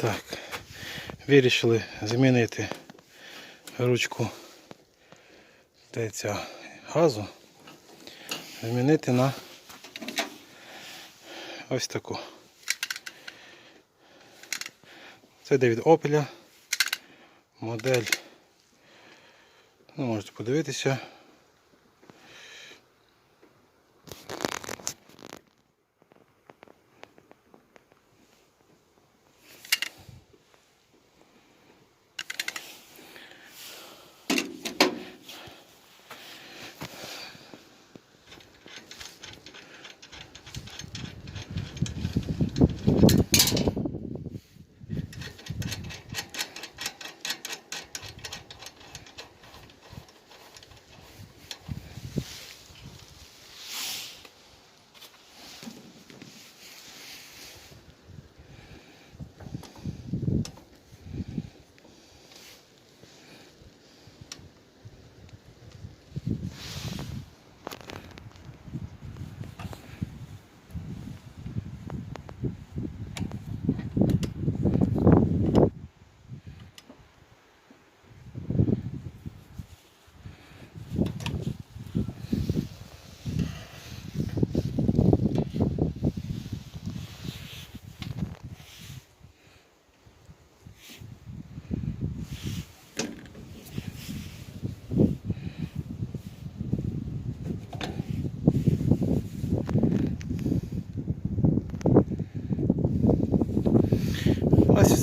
Так, вирішили замінити ручку де ця газу, замінити на ось таку. Це йде від Opel. Модель. Ну, можете подивитися.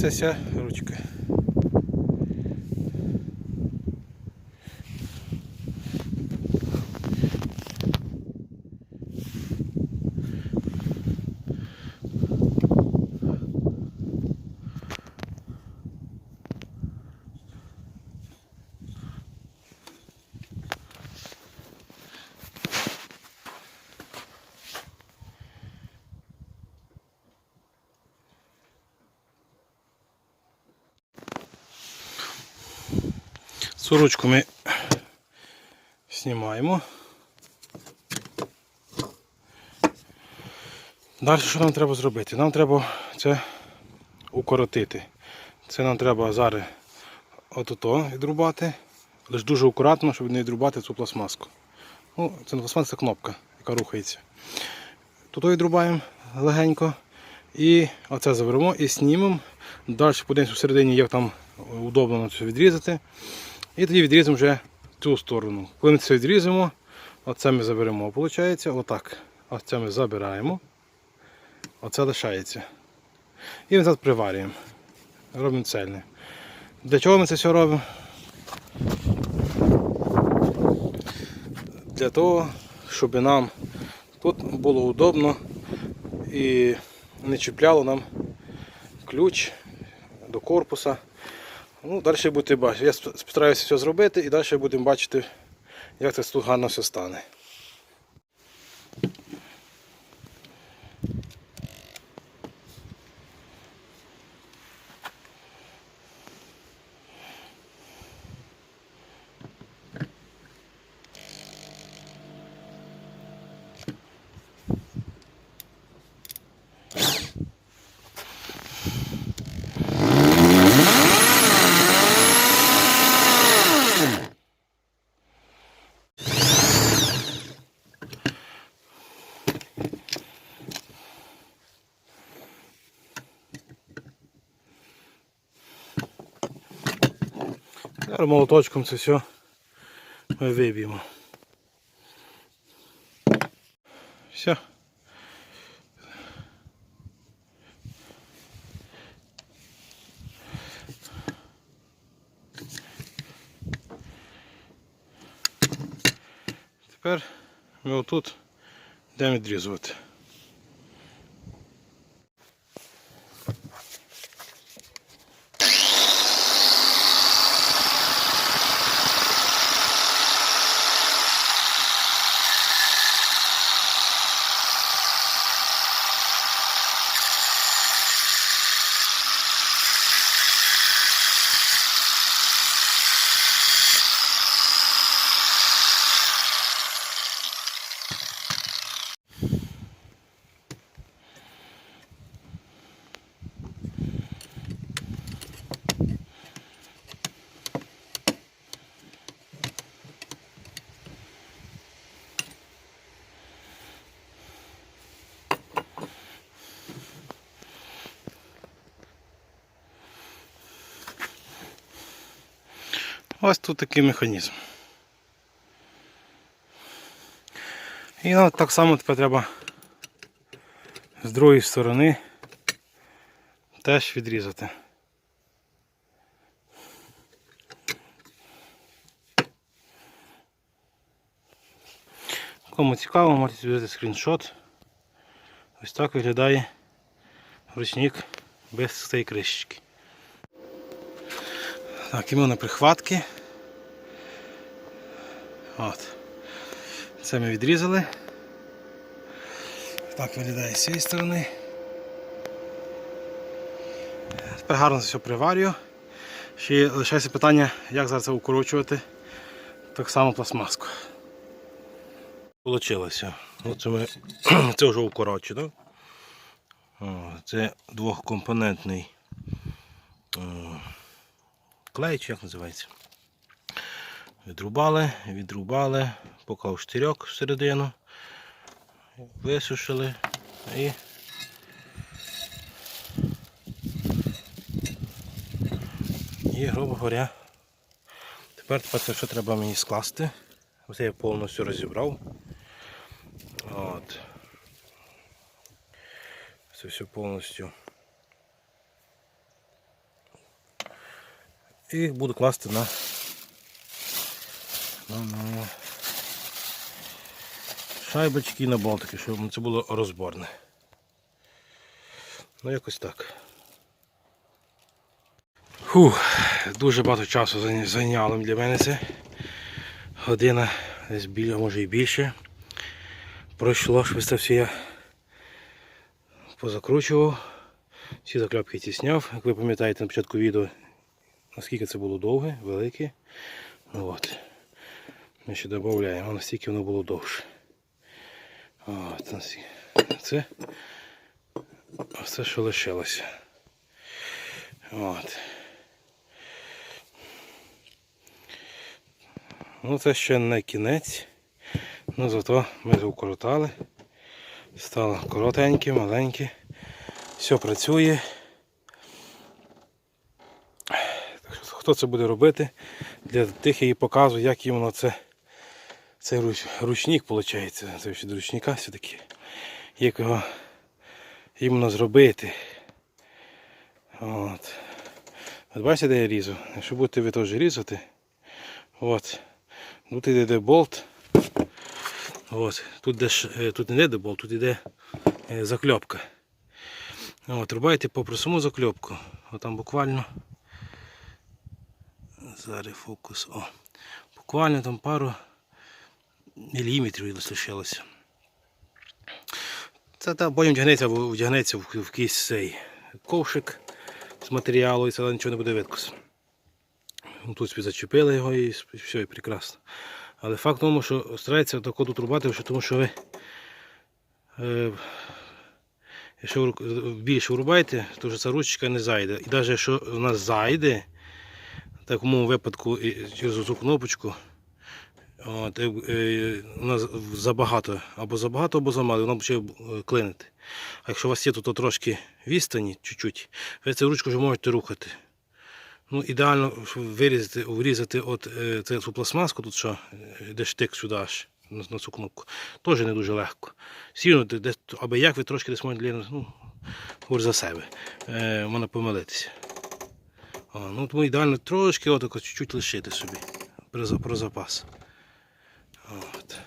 Ось ця ручку ми знімаємо. Далі що нам треба зробити? Нам треба це укоротити. Це нам треба зараз отото відрубати. Лише дуже акуратно, щоб не відрубати цю пластмаску. Ну, це не пластмаска, це кнопка, яка рухається. Тут відрубаємо легенько. І оце заберемо і знімемо. Далі подивимося всередині, як там удобно це відрізати. І тоді відрізимо вже цю сторону. Коли ми це відрізимо, оце ми заберемо, виходить, отак. Оце ми забираємо. Оце лишається. І назад приварюємо. Робимо цельне. Для чого ми це все робимо? Для того, щоб нам тут було удобно і не чіпляло нам ключ до корпуса. Ну, далі будете бачити. Я стараюся все зробити і далі будемо бачити, як це тут гарно все стане. Зараз молоточком це все ми виб'ємо. Все. Тепер ми отут йдемо відрізувати. Ось тут такий механізм. І ну, так само тепер треба з другої сторони теж відрізати. Кому цікаво, можете взяти скріншот. Ось так виглядає ручник без цієї кришечки. Так, іменно прихватки. От. Це ми відрізали. Так виглядає з цієї сторони. Тепер гарно все приварюю. Ще лишається питання, як зараз це укорочувати. Так само пластмаску. Получилося. Оце ми це вже укорочено. Це двохкомпонентний о, клей, чи як називається. Відрубали, відрубали, поклав штирьок всередину, висушили і і, грубо говоря, тепер, це все треба мені скласти. Ось я повністю розібрав. От. Це все повністю. І буду класти на, шайбочки і на болтики, щоб це було розборне. Ну якось так. Фух, дуже багато часу зайняло для мене це. Година десь біля, може і більше. Пройшло, що це все я позакручував. Всі закльопки ці зняв. Як ви пам'ятаєте на початку відео, наскільки це було довге, велике. Ну, От. Ми ще додаємо, наскільки воно було довше. От. Це все, що лишилося. От. Ну це ще не кінець. Ну зато ми укоротали. Стало коротеньке, маленьке. Все працює. Так що, хто це буде робити? Для тих я і показую, як іменно це цей руч, ручник виходить. Це до ручника все-таки. Як його іменно зробити. От. От бачите, де я різу? Якщо будете ви теж різати, от. Тут йде болт. От. Тут, де, е, тут не йде болт, тут йде е, закльопка. От, рубаєте по прямому закльопку. От там буквально. Зараз фокус. О. Буквально там пару міліметрів лишилося. Це та потім вдягнеться, вдягнеться в, якийсь цей ковшик з матеріалу і це нічого не буде видкося. Ну, Тут собі зачепили його і все, і прекрасно. Але факт в тому, що старається тако тут рубати, тому що ви е, якщо більше врубаєте, то вже ця ручка не зайде. І навіть якщо вона зайде, в такому випадку через цю кнопочку, от, вона з- забагато, або забагато, або замало, вона почне е, клинити. А якщо у вас є тут трошки відстані, чуть-чуть, ви цю ручку вже можете рухати. Ну, ідеально вирізати, врізати от е, цю пластмаску, тут що, е, де штик сюди аж на, на цю кнопку. Теж не дуже легко. Десь, аби як ви трошки десь можете, ну, говорю за себе, е, можна помилитися. О, ну, тому ідеально трошки отако чуть-чуть лишити собі про, запас. От.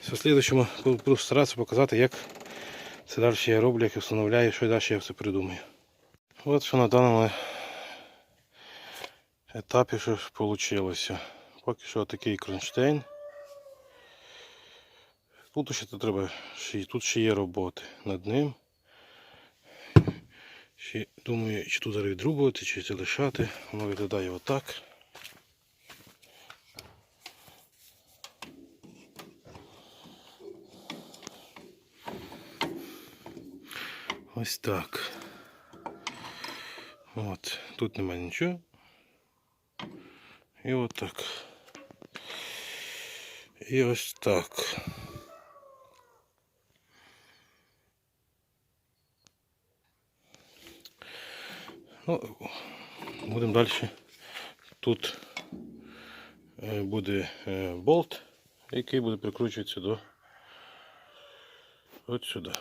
В слідчому буду старатися показати, як це далі я роблю, як я встановляю, що далі я все придумаю. От що на даному етапі що ж вийшло. Поки що такий кронштейн. Тут ще треба, тут ще є роботи над ним. Ще думаю, чи тут зараз відрубувати, чи це лишати. Воно виглядає отак. Ось так. От, тут немає нічого. І от так. І ось так. Ну, будемо далі тут е, буде е, болт, який буде прикручуватися до от сюди.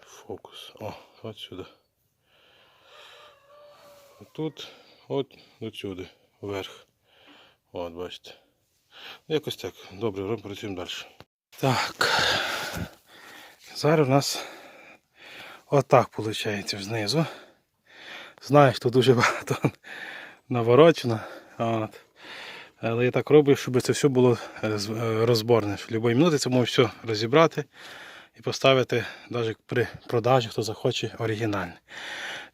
Фокус. О, от сюди. Тут, от до сюди, вверх. От, бачите. Якось так. Добре, працюємо далі. Так. Зараз у нас отак виходить знизу. Знаю, що дуже багато наворочено. От. Але я так роблю, щоб це все було роз- е, розборне. Що Любої минути це можу все розібрати і поставити навіть при продажі, хто захоче оригінальне.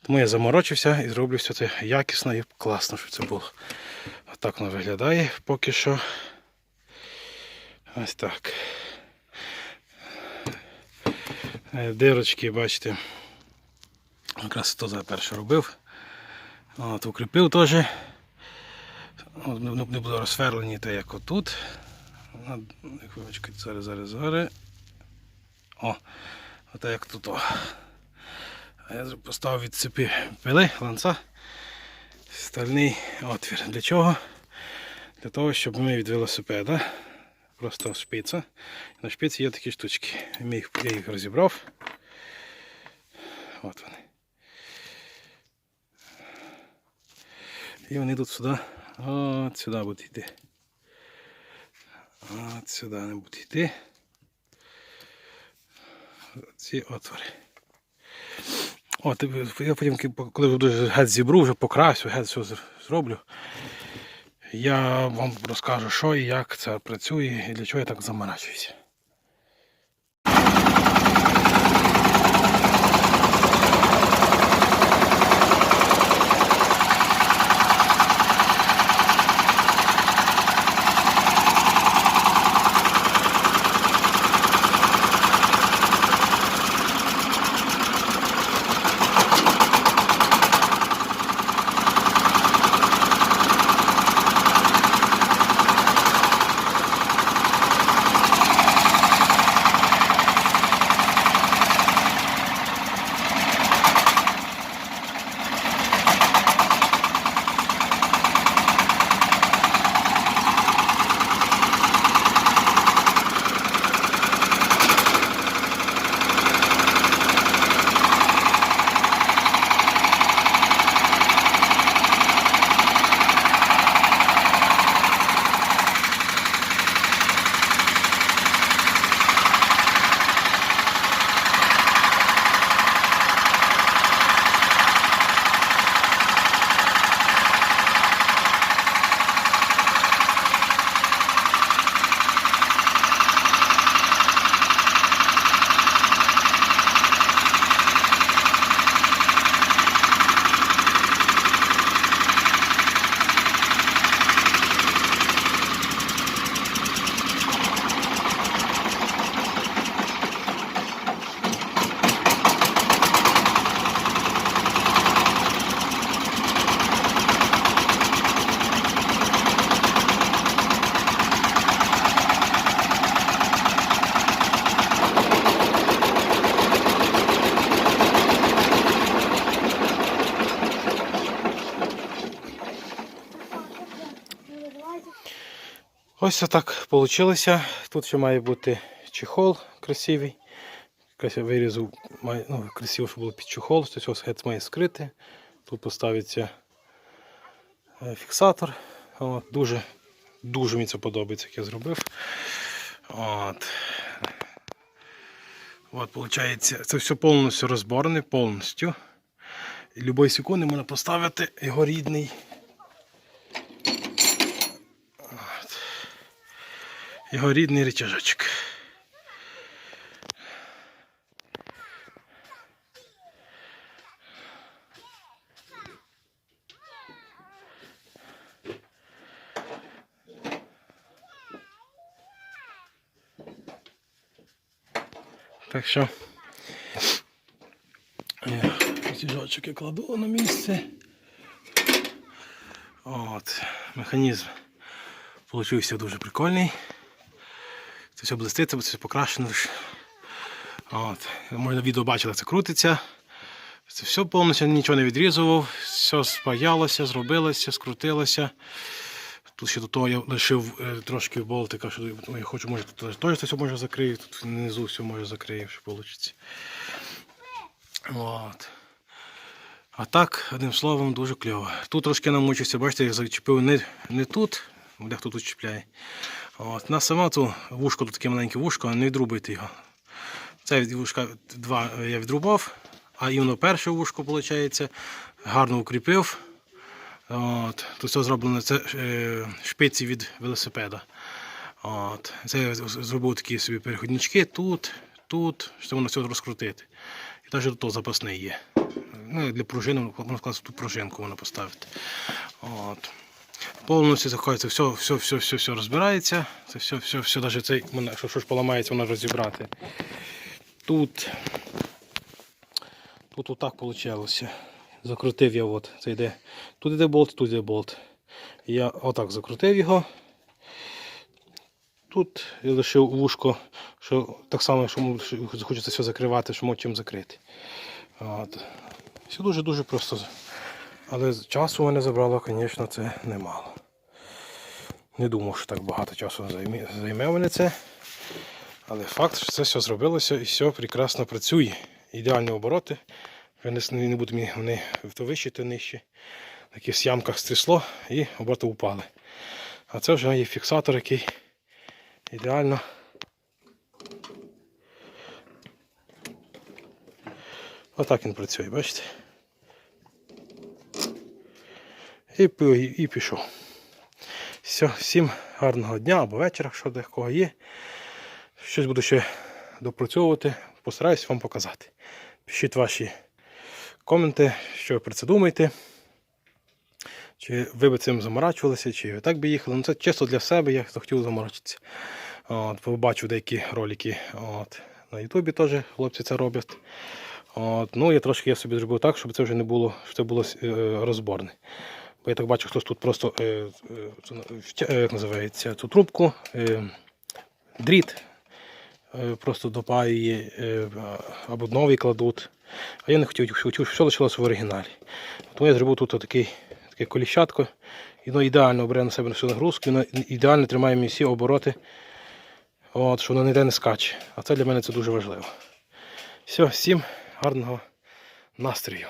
Тому я заморочився і зроблю все це якісно і класно, щоб це було. Отак воно виглядає поки що. Ось так. Е, Дирочки, бачите. Якраз то за перше робив. От, укріпив теж. Не, було розсверлені, то як отут. Зараз, зараз, зараз. О, отак як тут. О. А я поставив від цепи пили, ланца. Стальний отвір. Для чого? Для того, щоб ми від велосипеда. Просто шпиця. На шпиці є такі штучки. Я їх розібрав. От вони. І вони тут сюди. От сюди будуть йти. От сюди вони будуть йти. Ці отвори. От, я потім, коли вже геть зібру, вже покрасю, геть все зроблю. Я вам розкажу, що і як це працює і для чого я так заморачуюся. Ось так вийшло. Тут ще має бути чехол красивий. Якось я вирізав, ну, красиво, щоб було під чехол, це все геть має скрити. Тут поставиться е, фіксатор. От, дуже, дуже мені це подобається, як я зробив. От. От, виходить, це все повністю розборене, повністю. І секунди можна поставити його рідний. Його рідний речажочок. Так що я я кладу на місце. От, механізм получився дуже прикольний. Це все блиститься, це все покрашено. От. Можна відео бачили, це крутиться. Це все повністю нічого не відрізував, все спаялося, зробилося, скрутилося. Тут ще до того я лишив е, трошки болтика, що я хочу, може тут теж все може закрию, тут внизу все може закрию, що вийде. От. А так, одним словом, дуже кльово. Тут трошки намучився, бачите, я зачепив не, не тут, дехто тут чіпляє. От. На сама ту вушко, тут таке маленьке вушко, не відрубуйте його. Це вушка два я відрубав, а іменно перше вушко, виходить, гарно укріпив. От. Тут все зроблено це е, шпиці від велосипеда. От. Це я зробив такі собі переходнички тут, тут, щоб воно все розкрутити. І навіть тут запасний є. Ну, для пружини, можна тут пружинку можна поставити. От. Повністю заходиться, все, все, все, все, все розбирається. Це все, все, все, навіть цей, якщо щось поламається, воно розібрати. Тут, тут отак вийшло. Закрутив я, от, це йде. Тут йде болт, тут йде болт. Я отак закрутив його. Тут я лишив вушко, що так само, що хочеться все закривати, що чим закрити. От. Все дуже-дуже просто. Але часу мене забрало, звісно, це немало. Не думав, що так багато часу займе, мене це. Але факт, що це все зробилося і все прекрасно працює. Ідеальні обороти. Вже не, будуть мені вони то вищі, то нижчі. В таких ямках стрясло і обороти упали. А це вже є фіксатор, який ідеально. Отак він працює, бачите? І, і пішов. Все, всім гарного дня або вечора, що де кого є. Щось буду ще допрацьовувати, постараюсь вам показати. Пишіть ваші коменти, що ви про це думаєте. Чи ви б цим заморачувалися, чи ви так би їхали. Ну це чисто для себе, я захотів заморочитися. От, побачив деякі ролики от, на Ютубі теж хлопці це роблять. От, ну, я трошки я собі зробив так, щоб це вже не було, щоб це було е, розборне. Бо я так бачу, хтось тут просто е, е, е, як називається, цю трубку, дріт просто допаює або новий кладуть. А я не хотів, хотів, все лишилося в оригіналі. Тому я зробив тут такий, таке коліщатко. І воно ідеально бере на себе всю нагрузку, воно ідеально тримає мені всі обороти, от, що воно ніде не скаче. А це для мене це дуже важливо. Все, всім гарного настрою.